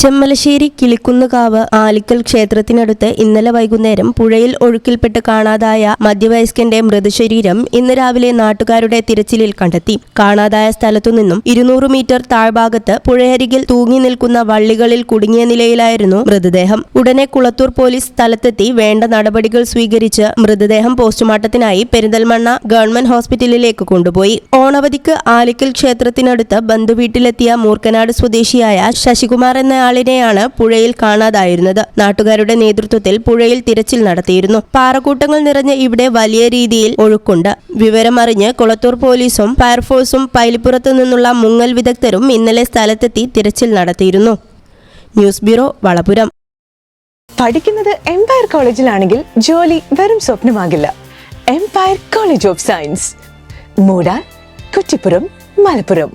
ചെമ്മലശ്ശേരി കിളിക്കുന്നുകാവ് ആലിക്കൽ ക്ഷേത്രത്തിനടുത്ത് ഇന്നലെ വൈകുന്നേരം പുഴയിൽ ഒഴുക്കിൽപ്പെട്ട് കാണാതായ മധ്യവയസ്കന്റെ മൃതശരീരം ഇന്ന് രാവിലെ നാട്ടുകാരുടെ തിരച്ചിലിൽ കണ്ടെത്തി. കാണാതായ സ്ഥലത്തുനിന്നും ഇരുന്നൂറ് മീറ്റർ താഴ്ഭാഗത്ത് പുഴയരികിൽ തൂങ്ങി നിൽക്കുന്ന വള്ളികളിൽ കുടുങ്ങിയ നിലയിലായിരുന്നു മൃതദേഹം. ഉടനെ കുളത്തൂർ പോലീസ് സ്ഥലത്തെത്തി വേണ്ട നടപടികൾ സ്വീകരിച്ച് മൃതദേഹം പോസ്റ്റ്മോർട്ടത്തിനായി പെരിന്തൽമണ്ണ ഗവൺമെന്റ് ഹോസ്പിറ്റലിലേക്ക് കൊണ്ടുപോയി. ഓണവധിക്ക് ആലിക്കൽ ക്ഷേത്രത്തിനടുത്ത് ബന്ധുവീട്ടിലെത്തിയ മൂർക്കനാട് സ്വദേശിയായ ശശികുമാർ എന്നയാളിനെയാണ് പുഴയിൽ കാണാതായിരുന്നത്. നാട്ടുകാരുടെ നേതൃത്വത്തിൽ പുഴയിൽ തിരച്ചിൽ നടത്തിയിരുന്നു. പാറക്കൂട്ടങ്ങൾ നിറഞ്ഞ ഇവിടെ വലിയ രീതിയിൽ ഒഴുക്കുണ്ട്. വിവരമറിഞ്ഞ് കുളത്തൂർ പോലീസും ഫയർഫോഴ്സും പൈലിപ്പുറത്തു നിന്നുള്ള മുങ്ങൽ വിദഗ്ധരും ഇന്നലെ സ്ഥലത്തെത്തി തിരച്ചിൽ നടത്തിയിരുന്നു. News bureau Valapuram. പഠിക്കുന്നത് എംപയർ കോളേജിലാണെങ്കിൽ ജോലി വെറും സ്വപ്നമാകില്ല. Empire college of science Moodal Kuttippuram Malappuram.